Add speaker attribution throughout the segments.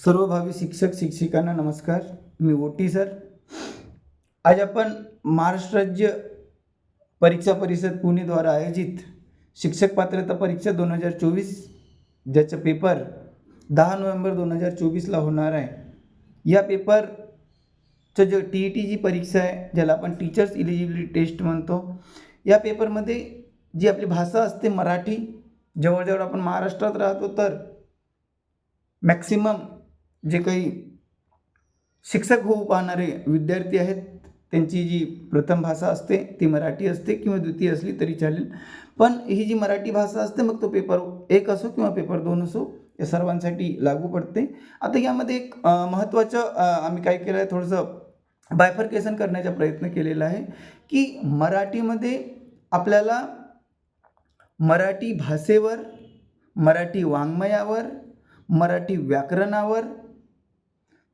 Speaker 1: सर्व भावी शिक्षक शिक्षिकांना नमस्कार. मी ओटी सर. आज आपण महाराष्ट्र राज्य परीक्षा परिषद पुणेद्वारा आयोजित शिक्षक पात्रता परीक्षा दोन हजार चोवीस ज्याचा पेपर दहा नोव्हेंबर दोन हजार चोवीसला होणार आहे. या पेपरचं जे टी ई टी जी परीक्षा आहे ज्याला आपण टीचर्स इलिजिबिलिटी टेस्ट म्हणतो या पेपरमध्ये जी आपली भाषा असते मराठी जवळजवळ आपण महाराष्ट्रात राहतो तर मॅक्सिमम जे काही शिक्षक होऊ पाहणारे विद्यार्थी आहेत त्यांची जी प्रथम भाषा असते ती मराठी असते किंवा द्वितीय असली तरी चालेल. पण ही जी मराठी भाषा असते मग तो पेपर एक असो किंवा पेपर दोन असो या सर्वांसाठी लागू पडते. आता यामध्ये एक महत्त्वाचं आम्ही काय केलं आहे थोडंसं बायफर्केशन करण्याचा प्रयत्न केलेला आहे की मराठीमध्ये आपल्याला मराठी भाषेवर मराठी वाङ्मयावर मराठी व्याकरणावर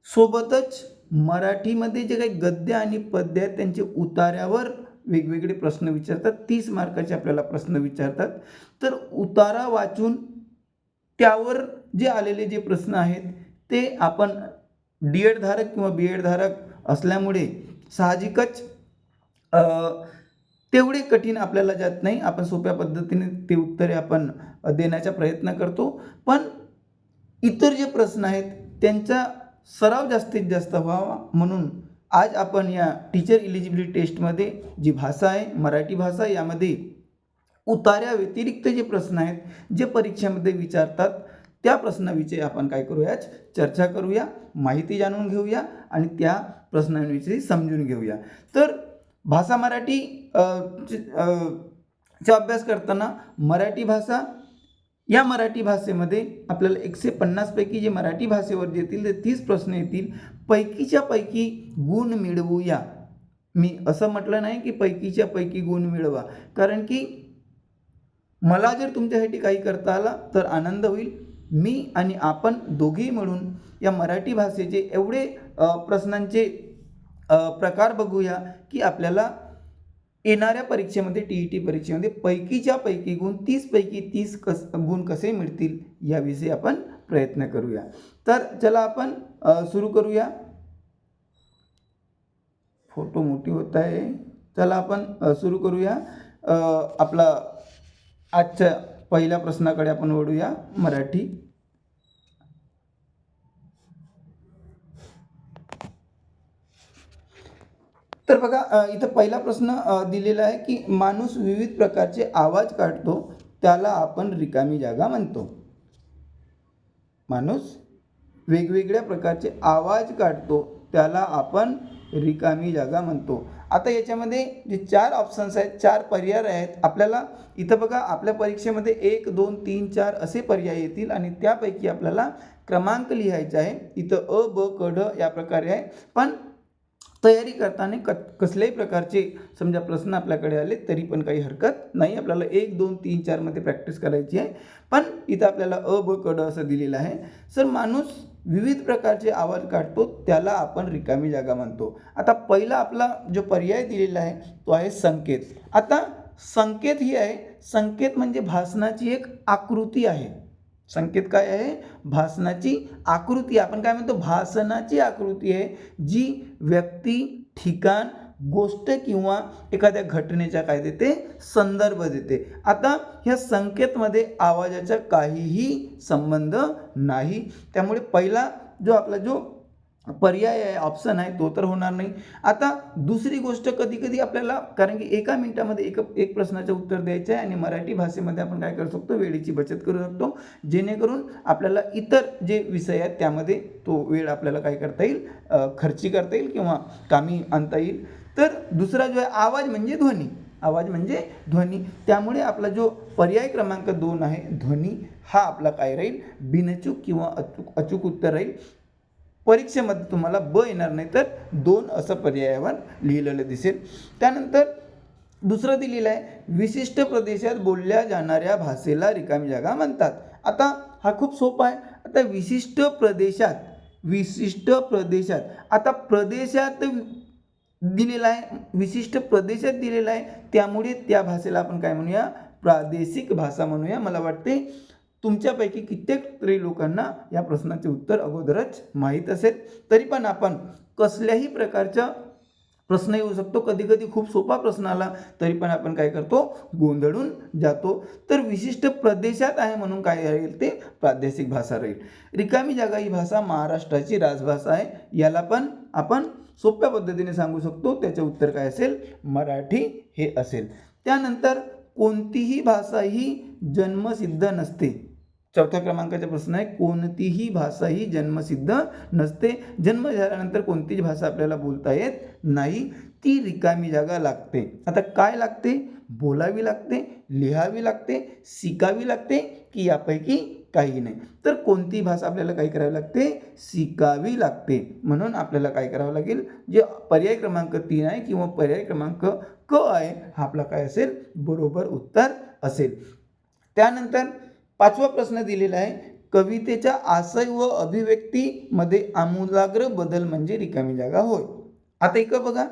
Speaker 1: सोबतच मराठीमध्ये जे काही गद्य आणि पद्य आहेत त्यांचे उतार्यावर वेगवेगळे प्रश्न विचारतात. तीस मार्काचे आपल्याला प्रश्न विचारतात. तर उतारा वाचून त्यावर जे आलेले जे प्रश्न आहेत ते आपण डी एडधारक किंवा बी एडधारक असल्यामुळे साहजिकच तेवढे कठीण आपल्याला जात नाही. आपण सोप्या पद्धतीने ते उत्तरे आपण देण्याचा प्रयत्न करतो. पण इतर जे प्रश्न आहेत त्यांचा सराव जास्तीत जास्त व्हावा म्हणून आज आपण या टीचर इलिजिबिलिटी टेस्टमध्ये जी भाषा आहे मराठी भाषा यामध्ये उतार्या व्यतिरिक्त जे प्रश्न आहेत जे परीक्षेमध्ये विचारतात त्या प्रश्नाविषयी आपण काय करूया चर्चा करूया माहिती जाणून घेऊया आणि त्या प्रश्नांविषयी समजून घेऊया. तर भाषा मराठी चा अभ्यास करताना मराठी भाषा या मराठी भाषेमध्ये आपल्याला एकशे पन्नासपैकी जे मराठी भाषेवर येतील ते तीस प्रश्न येतील. पैकीच्या पैकी गुण मिळवूया. मी असं म्हटलं नाही की पैकीच्या पैकी गुण मिळवा. कारण की मला जर तुमच्यासाठी काही करता आला तर आनंद होईल. मी आणि आपण दोघेही मिळून या मराठी भाषेचे एवढे प्रश्नांचे प्रकार बघूया की आपल्याला येणाऱ्या परीक्षेमध्ये टी ई टी परीक्षेमध्ये पैकीच्या पैकी गुण तीसपैकी तीस कस गुण कसे मिळतील याविषयी आपण प्रयत्न करूया. तर चला आपण सुरू करूया. फोटो मोठी होत आहे. चला आपण सुरू करूया. आपला आजच्या पहिल्या प्रश्नाकडे आपण वळूया मराठी. तर बघा इथं पहिला प्रश्न दिलेला आहे की माणूस विविध प्रकारचे आवाज काढतो त्याला आपण रिकामी जागा म्हणतो. माणूस वेगवेगळ्या प्रकारचे आवाज काढतो त्याला आपण रिकामी जागा म्हणतो. आता याच्यामध्ये जे चार ऑप्शन्स आहेत चार पर्याय आहेत आपल्याला इथं बघा आपल्या परीक्षेमध्ये एक दोन तीन चार असे पर्याय येतील आणि त्यापैकी आपल्याला क्रमांक लिहायचा आहे. इथं अ ब क ड या प्रकारे आहे. पण तयारी करताना क कसल्याही प्रकारचे समजा प्रश्न आपल्याकडे आले तरी पण काही हरकत नाही. आपल्याला एक दोन तीन चारमध्ये प्रॅक्टिस करायची आहे. पण इथं आपल्याला अ ब कड असं दिलेलं आहे. सर माणूस विविध प्रकारचे आवाज काढतो त्याला आपण रिकामी जागा म्हणतो. आता पहिला आपला जो पर्याय दिलेला आहे तो आहे संकेत. आता संकेत ही आहे. संकेत म्हणजे भाषणाची एक आकृती आहे. संकेत काय आहे? भाषणाची आकृती. आपण काय म्हणतो? भाषणाची आकृती आहे जी व्यक्ती ठिकाण गोष्ट किंवा एखाद्या घटनेचा काय देते? संदर्भ देते. आता ह्या संकेतमध्ये आवाजाचा काहीही संबंध नाही. त्यामुळे पहिला जो आपला जो पर्याय आहे ऑप्शन आहे तो तर होणार नाही. आता दुसरी गोष्ट कधी कधी आपल्याला कारण की एका मिनिटामध्ये एक एक प्रश्नाचं उत्तर द्यायचं आहे आणि मराठी भाषेमध्ये आपण काय करू शकतो? वेळेची बचत करू शकतो. जेणेकरून आपल्याला इतर जे विषय आहेत त्यामध्ये तो वेळ आपल्याला काय करता येईल? खर्ची करता येईल किंवा कामी आणता येईल. तर दुसरा जो आहे आवाज म्हणजे ध्वनी. आवाज म्हणजे ध्वनी. त्यामुळे आपला जो पर्याय क्रमांक दोन आहे ध्वनी हा आपला काय राहील? बिनचूक किंवा अचूक अचूक उत्तर राहील. परीक्षेमध्ये तुम्हाला ब येणार नाही तर दोन असं पर्यायावर लिहिलेलं दिसेल. त्यानंतर दुसरं दिलेलं आहे विशिष्ट प्रदेशात बोलल्या जाणाऱ्या भाषेला रिकामी जागा म्हणतात. आता हा खूप सोपा आहे. आता विशिष्ट प्रदेशात विशिष्ट प्रदेशात आता प्रदेशात दिलेला आहे विशिष्ट प्रदेशात दिलेला आहे त्यामुळे त्या भाषेला आपण काय म्हणूया? प्रादेशिक भाषा म्हणूया मला वाटते. तुमच्यापैकी कित्येक तरी लोकांना या प्रश्नाचे उत्तर अगोदरच माहीत असेल. तरी पण आपण कसल्याही प्रकारच्या प्रश्न येऊ शकतो. कधी कधी खूप सोपा प्रश्न आला तरी पण आपण काय करतो? गोंधळून जातो. तर विशिष्ट प्रदेशात आहे म्हणून काय राहील ते? प्रादेशिक भाषा राहील. रिकामी जागा ही भाषा महाराष्ट्राची राजभाषा आहे. याला पण आपण सोप्या पद्धतीने सांगू शकतो. त्याचे उत्तर काय असेल? मराठी हे असेल. त्यानंतर कोणतीही भाषा ही जन्मसिद्ध नसते. चौथ्या क्रमांकाचा प्रश्न आहे कोणतीही भाषा ही जन्मसिद्ध नसते. जन्म झाल्यानंतर कोणतीच भाषा आपल्याला बोलता येत नाही. ती रिकामी जागा लागते. आता काय लागते? बोलावी लागते लिहावी लागते शिकावी लागते की यापैकी काही नाही. तर कोणती भाषा आपल्याला काय करावी लागते? शिकावी लागते. म्हणून आपल्याला काय करावं लागेल? जे पर्याय क्रमांक तीन आहे किंवा पर्याय क्रमांक क आहे हा आपला काय असेल? बरोबर उत्तर असेल. त्यानंतर पाचवा प्रश्न दिलेला आहे. कवितेच्या आशय व अभिव्यक्तीमध्ये आमूलाग्र बदल म्हणजे रिकामी जागा होय. आता इकडं बघा.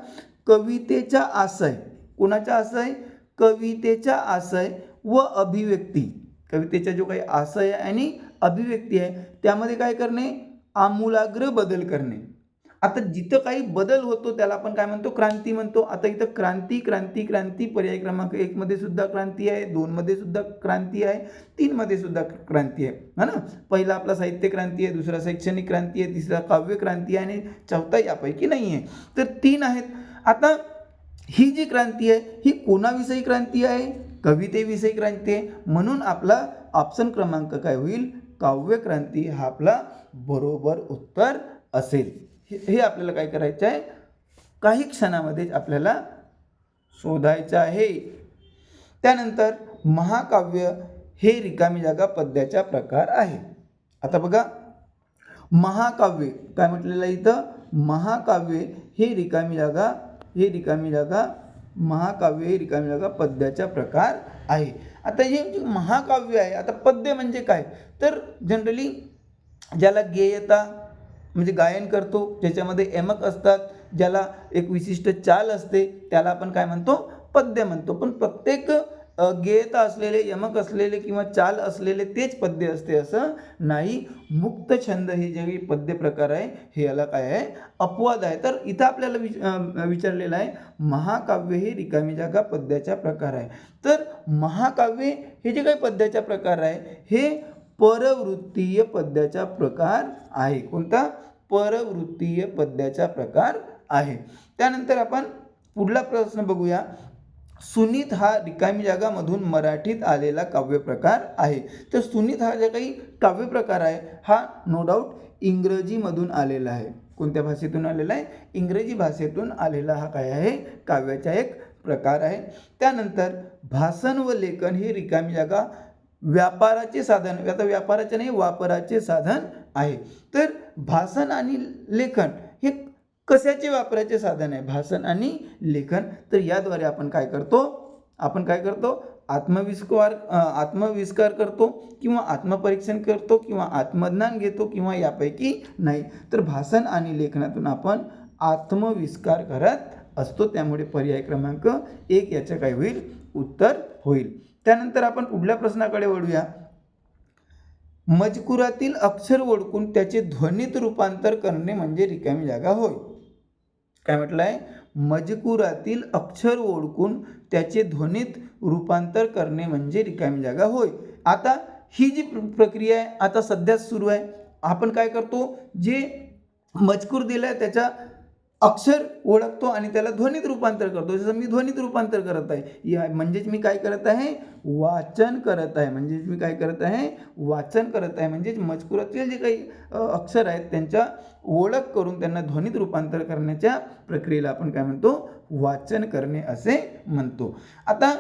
Speaker 1: कवितेचा आशय कोणाचा आशय कवितेचा आशय व अभिव्यक्ती. कवितेचा जो काही आशय आहे आणि अभिव्यक्ती आहे त्यामध्ये काय करणे? आमूलाग्र बदल करणे. आता जिथं काही बदल होतो त्याला आपण काय म्हणतो? क्रांती म्हणतो. आता इथं क्रांती क्रांती क्रांती पर्याय क्रमांक एकमध्ये सुद्धा क्रांती आहे दोनमध्ये सुद्धा क्रांती आहे तीनमध्ये सुद्धा क्रांती आहे. हा ना? पहिला आपला साहित्य क्रांती आहे दुसरा शैक्षणिक क्रांती आहे तिसरा काव्य क्रांती आहे आणि चौथा यापैकी नाही आहे. तर तीन आहेत. आता ही जी क्रांती आहे ही कोणाविषयी क्रांती आहे? कवितेविषयी क्रांती आहे. म्हणून आपला ऑप्शन क्रमांक काय होईल? काव्य क्रांती हा आपला बरोबर उत्तर असेल. हे हे आपल्याला काय करायचं आहे? काही क्षणामध्येच आपल्याला शोधायचं आहे. त्यानंतर महाकाव्य हे रिकामी जागा पद्याचा प्रकार आहे. आता बघा महाकाव्य काय म्हटलेलं आहे इथं? महाकाव्य हे रिकामी जागा हे रिकामी जागा महाकाव्य हे रिकामी जागा पद्याचा प्रकार आहे. आता हे जे महाकाव्य आहे आता पद्य म्हणजे काय? तर जनरली ज्याला गेयता म्हणजे गायन करतो ज्याच्यामध्ये यमक असतात ज्याला एक विशिष्ट चाल असते त्याला आपण काय म्हणतो? पद्य म्हणतो. पण प्रत्येक अ, गेयता असलेले यमक असलेले किंवा चाल असलेले तेच पद्य असते असं नाही. मुक्त छंद हे जे काही पद्य प्रकार आहे हे याला काय आहे? अपवाद आहे. तर इथं आपल्याला विच विचारलेलं आहे महाकाव्य हे रिकामी जागा पद्याचा प्रकार आहे. तर महाकाव्य हे जे काही पद्याचा प्रकार आहे हे परवृत्तीय पद्याचा प्रकार आहे. कोणता? परवृत्तीय पद्याचा प्रकार आहे. त्यानंतर आपण पुढला प्रश्न बघूया. सुनीत हा रिकामी जागामधून मराठीत आलेला काव्यप्रकार आहे. तर सुनीत हा जे काही काव्यप्रकार आहे हा नो डाऊट इंग्रजीमधून आलेला आहे. कोणत्या भाषेतून आलेला आहे? इंग्रजी भाषेतून आलेला हा काय आहे? काव्याचा एक प्रकार आहे. त्यानंतर भाषण व लेखन ही रिकामी जागा व्यापाराचे साधन. आता व्यापाराचे नाही वापराचे साधन आहे. तर भाषण आणि लेखन हे कशाचे वापराचे साधन आहे? भाषण आणि लेखन. तर याद्वारे आपण काय करतो? आपण काय करतो? आत्मविस्कार आत्मविस्कार करतो किंवा आत्मपरीक्षण करतो किंवा आत्मज्ञान घेतो किंवा यापैकी नाही. तर भाषण आणि लेखनातून आपण आत्मविस्कार करत असतो. त्यामुळे पर्याय क्रमांक एक याचं काय होईल उत्तर होईल. त्यानंतर आपण पुढल्या प्रश्नाकडे वळूया. मजकुरातील अक्षर ओळखून त्याचे ध्वनीत रूपांतर करणे म्हणजे रिकामी जागा होय. काय म्हटलं आहे मजकुरातील अक्षर ओळखून त्याचे ध्वनीत रूपांतर करणे म्हणजे रिकामी जागा होय. आता ही जी प्र- प्रक्रिया आहे आता सध्याच सुरू आहे. आपण काय करतो? जे मजकूर दिला आहे त्याच्या अक्षर ओळखतो आणि त्याला ध्वनीत रूपांतर करतो. जसं मी ध्वनीत रूपांतर करत आहे या म्हणजेच मी काय करत आहे? वाचन करत आहे. म्हणजेच मी काय करत आहे? वाचन करत आहे. म्हणजेच मजकुरातील जे काही अक्षर आहेत त्यांच्या ओळख करून त्यांना ध्वनीत रूपांतर करण्याच्या प्रक्रियेला आपण काय म्हणतो? वाचन करणे असे म्हणतो. आता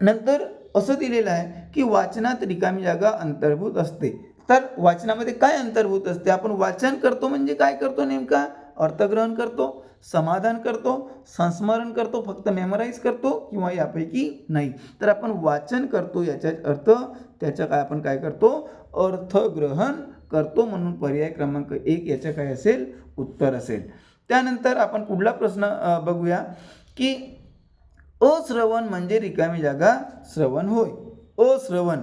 Speaker 1: नंतर असं दिलेलं आहे की वाचनात रिकामी जागा अंतर्भूत असते. तर वाचनामध्ये काय अंतर्भूत असते? आपण वाचन करतो म्हणजे काय करतो नेमका? अर्थग्रहण करतो समाधान करतो संस्मरण करतो फक्त मेमराईज करतो किंवा यापैकी नाही. तर आपण वाचन करतो याच्या अर्थ त्याच्या काय आपण काय करतो? अर्थग्रहण करतो म्हणून पर्याय क्रमांक एक याचं काय असेल? उत्तर असेल. त्यानंतर आपण पुढला प्रश्न बघूया की अश्रवण म्हणजे रिकामी जागा श्रवण होय. अश्रवण.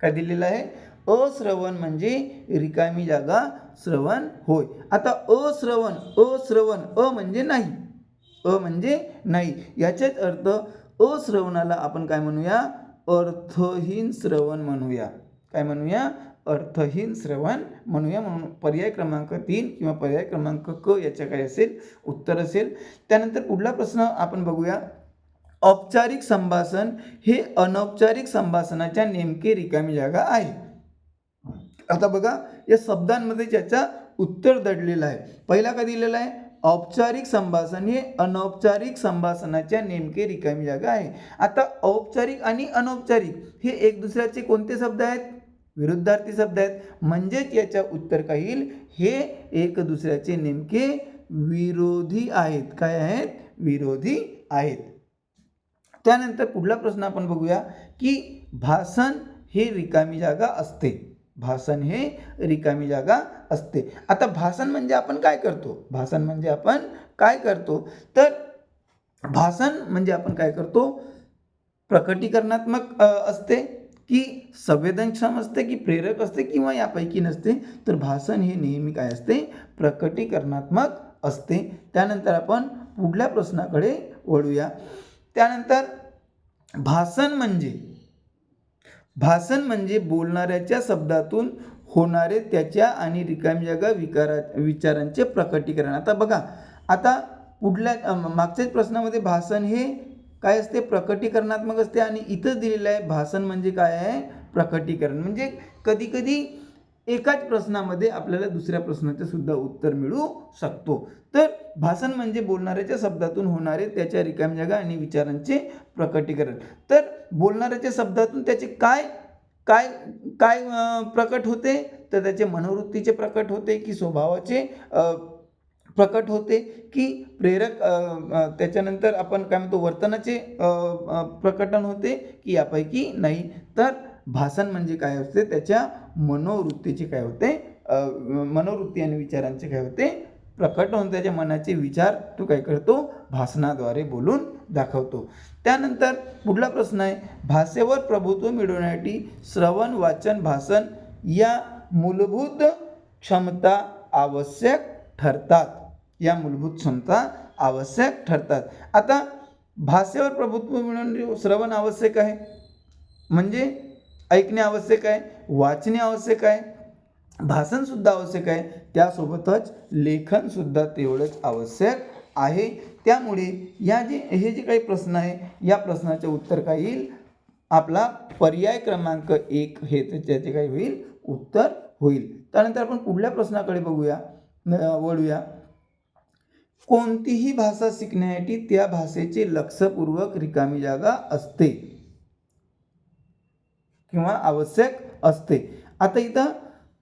Speaker 1: काय दिलेलं आहे? अश्रवण म्हणजे रिकामी जागा श्रवण होय. आता अश्रवण अश्रवण अ म्हणजे नाही. अ म्हणजे नाही. याचेच अर्थ अश्रवणाला आपण काय म्हणूया? अर्थहीन श्रवण म्हणूया. काय म्हणूया? अर्थहीन श्रवण म्हणूया. म्हणून पर्याय क्रमांक तीन किंवा पर्याय क्रमांक क याच्या काय असेल? उत्तर असेल. त्यानंतर पुढला प्रश्न आपण बघूया. औपचारिक संभाषण हे अनौपचारिक संभाषणाच्या नेमके रिकामी जागा आहे. आता बघा या शब्दांमध्ये ज्याचा उत्तर दडलेलं आहे. पहिला काय दिलेला आहे? औपचारिक संभाषण हे अनौपचारिक संभाषणाच्या नेमके रिकामी जागा आहे. आता औपचारिक आणि अनौपचारिक हे एक दुसऱ्याचे कोणते शब्द आहेत? विरुद्धार्थी शब्द आहेत. म्हणजेच याच्या उत्तर काय येईल? हे एक दुसऱ्याचे नेमके विरोधी आहेत. काय आहेत? विरोधी आहेत. त्यानंतर पुढला प्रश्न आपण बघूया की भाषण हे रिकामी जागा असते. भाषण हे रिकामी जागा असते. आता भाषण म्हणजे आपण काय करतो? भाषण म्हणजे आपण काय करतो? तर भाषण म्हणजे आपण काय करतो? प्रकटीकरणात्मक असते की संवेदनक्षम असते की प्रेरक असते किंवा यापैकी नसते. तर भाषण हे नेहमी काय असते? प्रकटीकरणात्मक असते. त्यानंतर आपण पुढल्या प्रश्नाकडे वळूया. त्यानंतर भाषण म्हणजे भाषण म्हणजे बोलणाऱ्याच्या शब्दातून होणारे त्याच्या आणि रिकामी जागा विकारा विचारांचे प्रकटीकरण. आता बघा आता पुढल्या मागच्याच प्रश्नामध्ये भाषण हे काय असते? प्रकटीकरणात्मक असते आणि इथंच दिलेलं आहे. भाषण म्हणजे काय आहे? प्रकटीकरण. म्हणजे कधीकधी एकाच प्रश्नामध्ये आपल्याला दुसऱ्या प्रश्नाचे सुद्धा उत्तर मिळू शकतो. तर भाषण म्हणजे बोलणाऱ्याच्या शब्दातून होणारे त्याच्या रिकाम जागा आणि विचारांचे प्रकटीकरण. तर बोलणाऱ्याच्या शब्दातून त्याचे काय काय काय प्रकट होते? तर त्याचे मनोवृत्तीचे प्रकट होते की स्वभावाचे प्रकट होते की प्रेरक त्याच्यानंतर आपण काय म्हणतो वर्तनाचे प्रकटन होते की यापैकी नाही. तर भाषण म्हणजे काय असते? त्याच्या मनोवृत्तीचे काय होते? मनोवृत्ती आणि विचारांचे काय होते? प्रकट होऊन त्याच्या मनाचे विचार तो काय करतो? भाषणाद्वारे बोलून दाखवतो. त्यानंतर पुढला प्रश्न आहे भाषेवर प्रभुत्व मिळवण्यासाठी श्रवण वाचन भाषण या मूलभूत क्षमता आवश्यक ठरतात. या मूलभूत क्षमता आवश्यक ठरतात. आता भाषेवर प्रभुत्व मिळवणे श्रवण आवश्यक आहे. म्हणजे ऐकणे आवश्यक आहे वाचणे आवश्यक आहे भाषणसुद्धा आवश्यक आहे. त्यासोबतच लेखनसुद्धा तेवढंच आवश्यक आहे. त्यामुळे या जे हे जे काही प्रश्न आहे या प्रश्नाचे उत्तर काय येईल? आपला पर्याय क्रमांक एक हे त्याचे काय होईल उत्तर होईल. त्यानंतर आपण पुढल्या प्रश्नाकडे बघूया वळूया. कोणतीही भाषा शिकण्यासाठी त्या भाषेचे लक्षपूर्वक रिकामी जागा असते. किंवा आवश्यक असते. आता इथं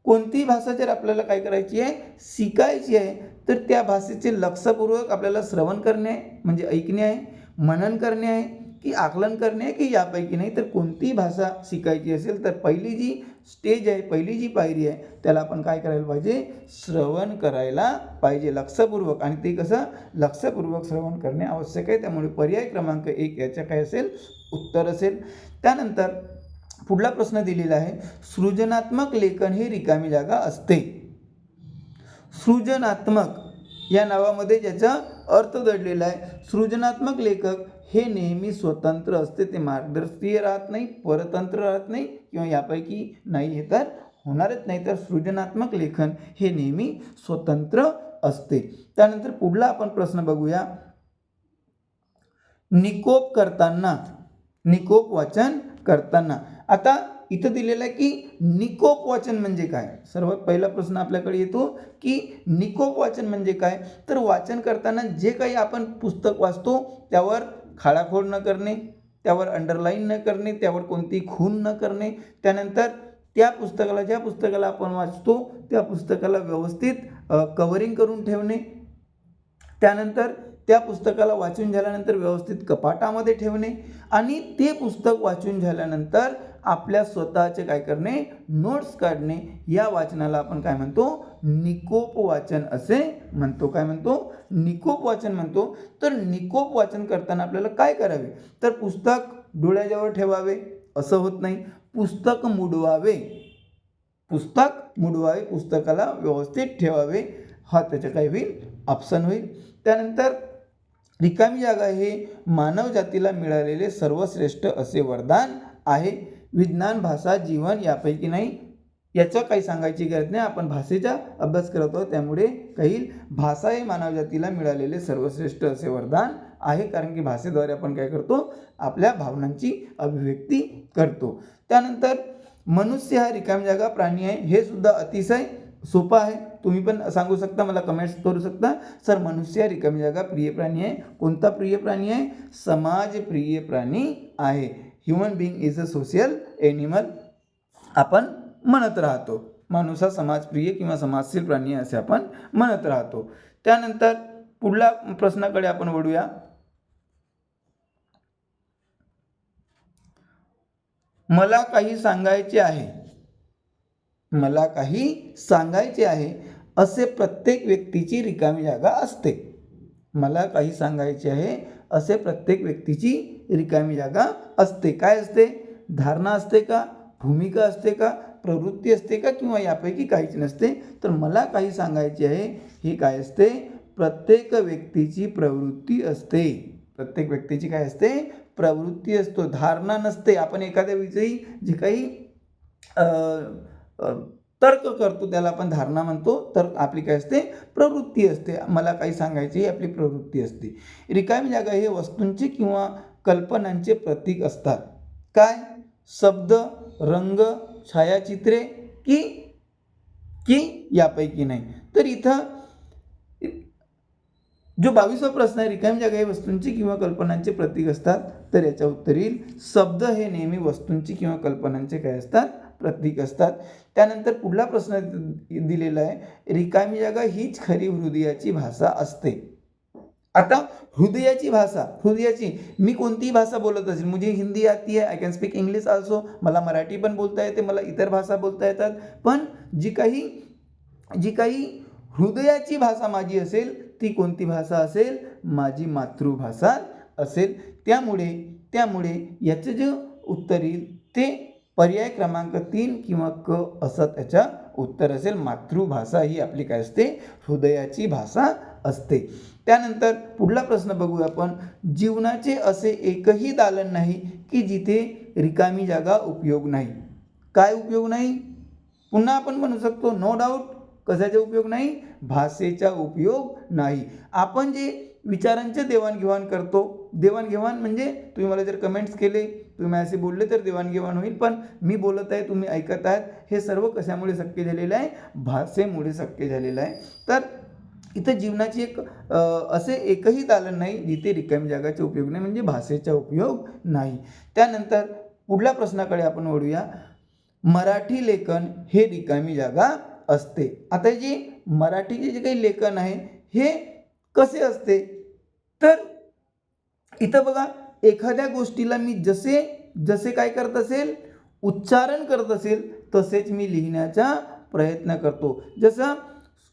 Speaker 1: कोणतीही भाषा जर आपल्याला काय करायची आहे? शिकायची आहे तर त्या भाषेचे लक्षपूर्वक आपल्याला श्रवण करणे आहे म्हणजे ऐकणे आहे मनन करणे आहे की आकलन करणे आहे की यापैकी नाही तर कोणतीही भाषा शिकायची असेल तर पहिली जी स्टेज आहे पहिली जी पायरी आहे त्याला आपण काय करायला पाहिजे? श्रवण करायला पाहिजे लक्षपूर्वक. आणि ते कसं? लक्षपूर्वक श्रवण करणे आवश्यक आहे. त्यामुळे पर्याय क्रमांक एक याचं काय असेल? उत्तर असेल. त्यानंतर पुढला प्रश्न दिलेला आहे सृजनात्मक लेखन हे रिकामी जागा असते. सृजनात्मक या नावामध्ये ज्याचा अर्थ दडलेला आहे सृजनात्मक लेखक हे नेहमी स्वतंत्र असते ते मार्गदर्शीय राहत नाही परतंत्र राहत नाही किंवा यापैकी नाही हे तर होणारच नाही तर सृजनात्मक लेखन हे नेहमी स्वतंत्र असते. त्यानंतर पुढला आपण प्रश्न बघूया. निकोप करताना निकोप वाचन करताना आता इथं दिलेलं आहे की निकोप वाचन म्हणजे काय? सर्वात पहिला प्रश्न आपल्याकडे येतो की निकोप वाचन म्हणजे काय? तर वाचन करताना जे काही आपण पुस्तक वाचतो त्यावर खाडाखोड न करणे त्यावर अंडरलाईन न करणे त्यावर कोणती खून न करणे त्यानंतर त्या पुस्तकाला ज्या पुस्तकाला आपण वाचतो त्या पुस्तकाला व्यवस्थित कवरिंग करून ठेवणे त्यानंतर त्या पुस्तकाला वाचून झाल्यानंतर व्यवस्थित कपाटामध्ये ठेवणे आणि ते पुस्तक वाचून झाल्यानंतर आपल्या स्वतःचे काय करणे नोट्स काढणे या वाचनाला आपण काय म्हणतो? निकोप वाचन असे म्हणतो. काय म्हणतो? निकोप वाचन म्हणतो. तर निकोप वाचन करताना आपल्याला काय करावे? तर पुस्तक डोळ्याजवळ ठेवावे. असं होत नाही. पुस्तक मुडवावे. पुस्तक मुडवावे पुस्तकाला व्यवस्थित ठेवावे. हा त्याच्या काय होईल? ऑप्शन होईल. त्यानंतर रिकामी जागा हे मानव जातीला मिळालेले सर्वश्रेष्ठ असे वरदान आहे. विज्ञान भाषा जीवन यापैकी नाही. याचं काही सांगायची गरज नाही. आपण भाषेचा अभ्यास करत. आहोत त्यामुळे काही भाषा हे मानवजातीला मिळालेले सर्वश्रेष्ठ असे वरदान आहे. कारण की भाषेद्वारे आपण काय करतो? आपल्या भावनांची अभिव्यक्ती करतो. त्यानंतर मनुष्य हा रिकाम जागा प्राणी आहे. हे सुद्धा अतिशय सोपं आहे. तुम्ही पण सांगू शकता. मला कमेंट्स करू शकता. सर मनुष्य हा रिकामी जागा प्रिय प्राणी आहे. कोणता प्रिय प्राणी आहे? समाज प्रिय प्राणी आहे. Human being is a social animal आपण म्हणत राहतो. माणूस हा समाजप्रिय किंवा समाजशील प्राणी असे आपण म्हणत राहतो. त्यानंतर पुढल्या प्रश्नाकडे आपण वळूया. मला काही सांगायचे आहे. मला काही सांगायचे आहे असे प्रत्येक व्यक्तीची रिकामी जागा असते. मला काही सांगायचे आहे असे प्रत्येक व्यक्तीची रिकामी जागा असते. काय असते? धारणा असते का? भूमिका असते का? प्रवृत्ती असते का? किंवा यापैकी काहीच नसते. तर मला काही सांगायचे आहे. ही काय असते? प्रत्येक व्यक्तीची प्रवृत्ती असते. प्रत्येक व्यक्तीची काय असते? प्रवृत्ती असतो. धारणा नसते. आपण एखाद्या विषयी जे काही तर्क करतो त्याला आपण धारणा म्हणतो. तर आपली काय असते? प्रवृत्ती असते. मला काही सांगायची ही आपली प्रवृत्ती असते. रिकामी जागा हे वस्तूंचे किंवा कल्पनांचे प्रतीक असतात. काय? शब्द रंग छायाचित्रे की की यापैकी नाही. तर इथं जो बावीसवा प्रश्न आहे रिकामी जागा हे वस्तूंची किंवा कल्पनांचे प्रतीक असतात तर याच्या उत्तर येईल शब्द हे नेहमी वस्तूंची किंवा कल्पनांचे काय असतात? प्रतीक असतात. त्यानंतर पुढला प्रश्न दिलेला आहे रिकामी जागा हीच खरी हृदयाची भाषा असते. आता हृदयाची भाषा हृदयाची मी कोणतीही भाषा बोलत असेल म्हणजे हिंदी आती आहे I can speak English also मला मराठी पण बोलता येते मला इतर भाषा बोलता येतात पण जी काही जी काही हृदयाची भाषा माझी असेल ती कोणती भाषा असेल माझी मातृभाषा असेल त्यामुळे त्यामुळे याचं जे उत्तर येईल ते पर्याय क्रमांक तीन किंवा क असं त्याच्या उत्तर असेल. मातृभाषा ही आपली काय असते? हृदयाची भाषा असते. त्यानंतर पुढला प्रश्न बघू आपण. जीवनाचे असे एकही दालन नाही की जिथे रिकामी जागा उपयोग नाही. काय उपयोग नाही? पुन्हा आपण म्हणू शकतो नो डाऊट कशाचा उपयोग नाही? भाषेचा उपयोग नाही. आपण जे विचारांचे देवाणघेवाण करतो देवाणघेवाण म्हणजे तुम्ही मला जर कमेंट्स केले तुम्ही असे बोलले तर देवाणघेवाण होईल पण मी बोलत आहे तुम्ही ऐकत आहात हे सर्व कशामुळे शक्य झालेलं आहे? भाषेमुळे शक्य झालेलं आहे. तर इथं जीवनाची एक असे एकही दालन नाही जिथे रिकामी जागाचा उपयोग नाही म्हणजे भाषेचा उपयोग नाही. त्यानंतर पुढल्या प्रश्नाकडे आपण वळूया. मराठी लेखन हे रिकामी जागा असते. आता जी मराठीचे जे काही लेखन आहे हे कसे असते? तर इथं बघा एखाद्या गोष्टीला मी जसे जसे काय करत असेल उच्चारण करत असेल तसेच मी लिहिण्याचा प्रयत्न करतो. जसं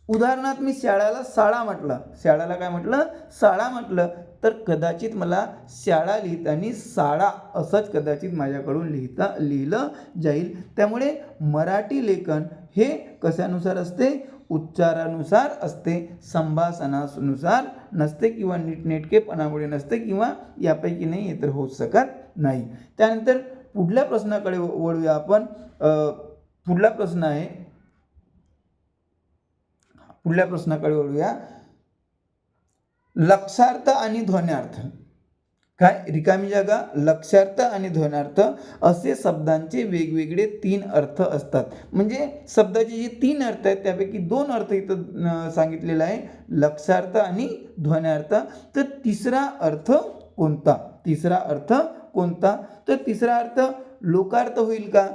Speaker 1: उदाहरणार्थ मी शाळाला शाळा म्हटलं. शाळाला काय म्हटलं? शाळा म्हटलं. तर कदाचित मला शाळा लिहिताना शाळा असंच कदाचित माझ्याकडून लिहिता लिहिलं जाईल. त्यामुळे मराठी लेखन हे कशानुसार असते? उच्चारानुसार असते संभाषणानुसार नसते किंवा नीटनेटकेपणामुळे नसते किंवा यापैकी नाही हे तर होऊ शकत नाही. त्यानंतर पुढल्या प्रश्नाकडे वळूया आपण. पुढला प्रश्न आहे. पुढल्या प्रश्नाकडे वळूया. लक्षार्थ आणि ध्वन्यार्थ. काय? रिकामी जागा लक्षार्थ आणि ध्वनार्थ असे शब्दांचे वेगवेगळे तीन अर्थ असतात. म्हणजे शब्दाचे जे तीन अर्थ आहेत त्यापैकी दोन अर्थ इथं सांगितलेला आहे. लक्षार्थ आणि ध्वन्यार्थ तर तिसरा अर्थ कोणता? तिसरा अर्थ कोणता? तर तिसरा अर्थ लोकार्थ होईल का?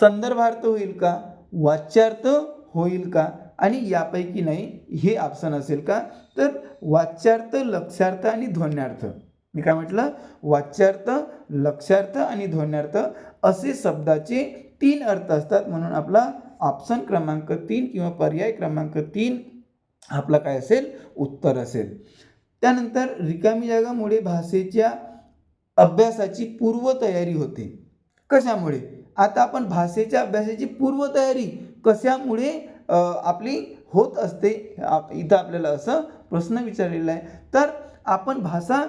Speaker 1: संदर्भार्थ होईल का? वाच्यार्थ होईल का? आणि यापैकी नाही हे ऑप्शन असेल का? तर वाच्यार्थ लक्षार्थ आणि ध्वन्यार्थ मी काय म्हटलं? वाच्यार्थ लक्षार्थ आणि ध्वन्यार्थ असे शब्दाचे तीन अर्थ असतात. म्हणून आपला ऑप्शन क्रमांक तीन किंवा पर्याय क्रमांक तीन आपला काय असेल? उत्तर असेल. त्यानंतर रिकामी जागामुळे भाषेच्या अभ्यासाची पूर्वतयारी होते. कशामुळे? आता आपण भाषेच्या अभ्यासाची पूर्वतयारी कशामुळे आपली होत असते? आप- इथं आपल्याला असं प्रश्न विचारलेला आहे. तर आपण भाषा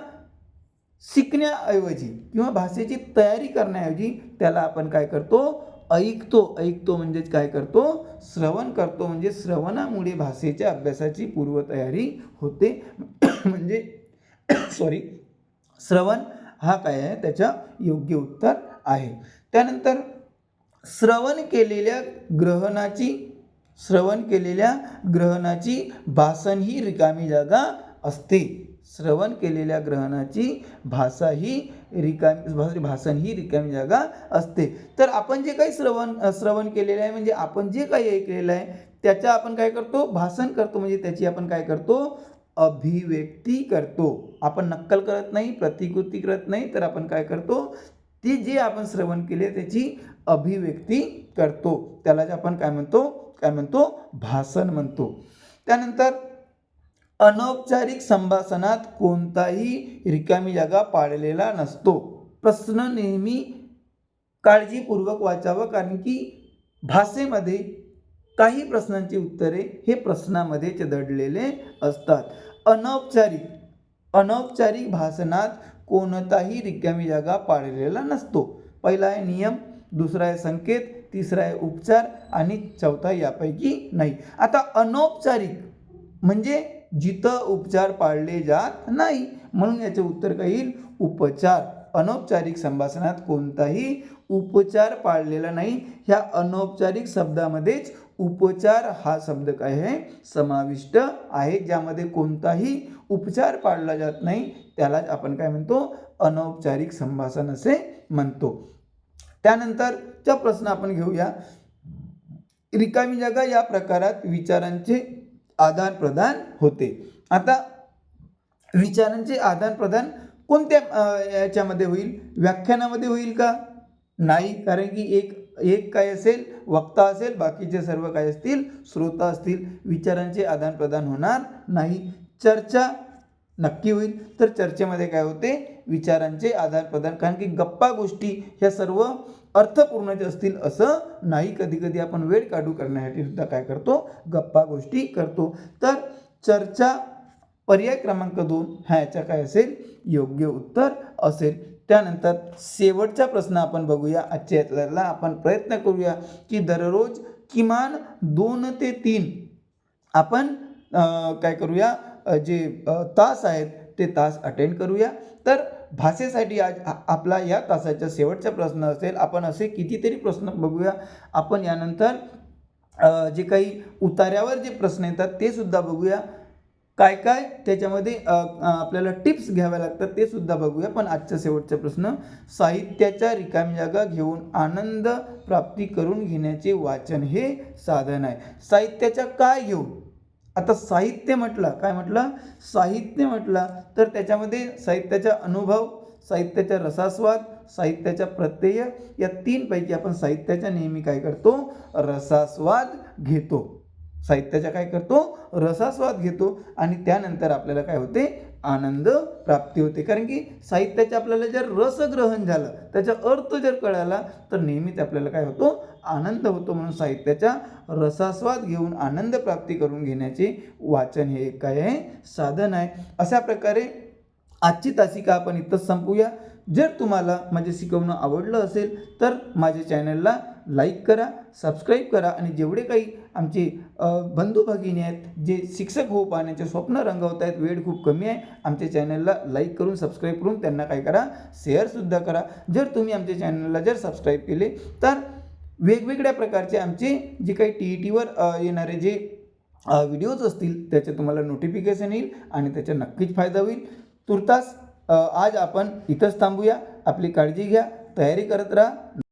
Speaker 1: शिकण्याऐवजी किंवा भाषेची तयारी करण्याऐवजी त्याला आपण काय करतो? ऐकतो. ऐकतो म्हणजेच काय करतो? श्रवण करतो. म्हणजे श्रवणामुळे भाषेच्या अभ्यासाची पूर्वतयारी होते. म्हणजे सॉरी श्रवण हा काय आहे? त्याच्या योग्य उत्तर आहे. त्यानंतर श्रवण केलेल्या ग्रहणाची श्रवण केलेल्या ग्रहणाची भाषण ही रिकामी जागा असते. श्रवण केलेल्या ग्रहणाची भाषा ही रिकामी भा- भाषण ही रिकामी जागा असते. तर आपण जे काही श्रवण श्रवण केलेलं आहे म्हणजे आपण जे काही ऐकलेलं आहे त्याच्या आपण काय करतो? भाषण करतो. म्हणजे त्याची आपण काय करतो? अभिव्यक्ती करतो. आपण नक्कल करत नाही प्रतिकृती करत नाही तर आपण काय करतो? ते जे आपण श्रवण केले त्याची अभिव्यक्ती करतो. त्याला आपण काय म्हणतो? काय म्हणतो? भाषण म्हणतो. त्यानंतर अनौपचारिक संभाषणात कोणताही रिकामी जागा पाळलेला नसतो. प्रश्न नेहमी काळजीपूर्वक वाचावं कारण की भाषेमध्ये काही प्रश्नांची उत्तरे हे प्रश्नामध्येच दडलेले असतात. अनौपचारिक अनौपचारिक भाषणात कोणताही रिकामी जागा पाळलेला नसतो. पहिला आहे नियम दुसरा आहे संकेत तिसरा आहे उपचार आणि चौथा यापैकी नाही. आता अनौपचारिक म्हणजे जिथं उपचार पाळले जात नाही. म्हणून याचे उत्तर काय येईल उपचार. अनौपचारिक संभाषणात कोणताही उपचार पाळलेला नाही. ह्या अनौपचारिक शब्दामध्येच उपचार हा शब्द काय आहे? समाविष्ट आहे. ज्यामध्ये कोणताही उपचार पाळला जात नाही त्यालाच आपण काय म्हणतो? अनौपचारिक संभाषण असे म्हणतो. त्यानंतरचा प्रश्न आपण घेऊया. रिकामी जागा या प्रकारात विचारांचे आदानप्रदान होते. आता विचारांचे आदानप्रदान कोणत्या याच्यामध्ये होईल? व्याख्यानामध्ये होईल का? नाही कारण की एक एक काय असेल वक्ता असेल बाकीचे सर्व काय असतील श्रोता असतील विचारांचे आदानप्रदान होणार नाही. चर्चा नक्की होईल. तर चर्चेमध्ये काय होते? विचारांचे आदानप्रदान. कारण की गप्पा गोष्टी ह्या सर्व अर्थपूर्णचे असतील असं नाही. कधी कधी आपण वेळ काढू करण्यासाठी सुद्धा काय करतो? गप्पा गोष्टी करतो. तर चर्चा पर्याय क्रमांक दोन हा याचा काय असेल? योग्य उत्तर असेल. त्यानंतर शेवटचा प्रश्न आपण बघूया. आजच्या यातला आपण प्रयत्न करूया की दररोज किमान दोन ते तीन आपण काय करूया? जे तास आहेत ते तास अटेंड करूया. तर भाषेसाठी आज आपला या तासाचा शेवटचा प्रश्न असेल. आपण असे कितीतरी प्रश्न बघूया. आपण यानंतर जे काही उतार्यावर जे प्रश्न येतात ते सुद्धा बघूया. काय काय? त्याच्यामध्ये आपल्याला टिप्स घ्याव्या लागतात ते सुद्धा बघूया. पण आजचा शेवटचा प्रश्न साहित्याच्या रिकामी जागा घेऊन आनंद प्राप्ती करून घेण्याचे वाचन हे साधन आहे. साहित्याच्या काय घेऊन? आता साहित्य म्हटलं काय म्हटलं? साहित्य म्हटलं तर त्याच्यामध्ये साहित्याचा अनुभव साहित्याचा रसास्वाद साहित्याचा प्रत्यय या तीनपैकी आपण साहित्याचा नेहमी काय करतो? रसास्वाद घेतो. साहित्याचा काय करतो? रसास्वाद घेतो. आणि त्यानंतर आपल्याला काय होते? आनंद प्राप्ती होते. कारण की साहित्याचे आपल्याला जर रसग्रहण झालं त्याचा अर्थ जर कळाला तर नेहमीच आपल्याला काय होतो? आनंद होतो. म्हणून साहित्याचा रसास्वाद घेऊन आनंद प्राप्ती करून घेण्याचे वाचन हे एक काय आहे? साधन आहे. अशा प्रकारे आजची तासिका आपण इथंच संपूया. जर तुम्हाला माझे शिकवणं आवडलं असेल तर माझ्या चॅनलला लाईक करा सबस्क्राईब करा आणि जेवढे काही आमचे बंधू भगिनी आहेत जे शिक्षक होऊ पाहण्याचे स्वप्न रंगवत आहेत वेळ खूप कमी आहे. आमच्या चॅनलला लाईक करून सबस्क्राईब करून त्यांना काय करा शेअरसुद्धा करा. जर तुम्ही आमच्या चॅनलला जर सबस्क्राईब केले तर वेगवेगळ्या प्रकारचे आमचे जे काही टी ई टीवर येणारे जे व्हिडिओज असतील त्याचे तुम्हाला नोटिफिकेशन येईल आणि त्याचा नक्कीच फायदा होईल. तुर्तास आज आपण इथंच थांबूया. आपली काळजी घ्या. तयारी करत राहा.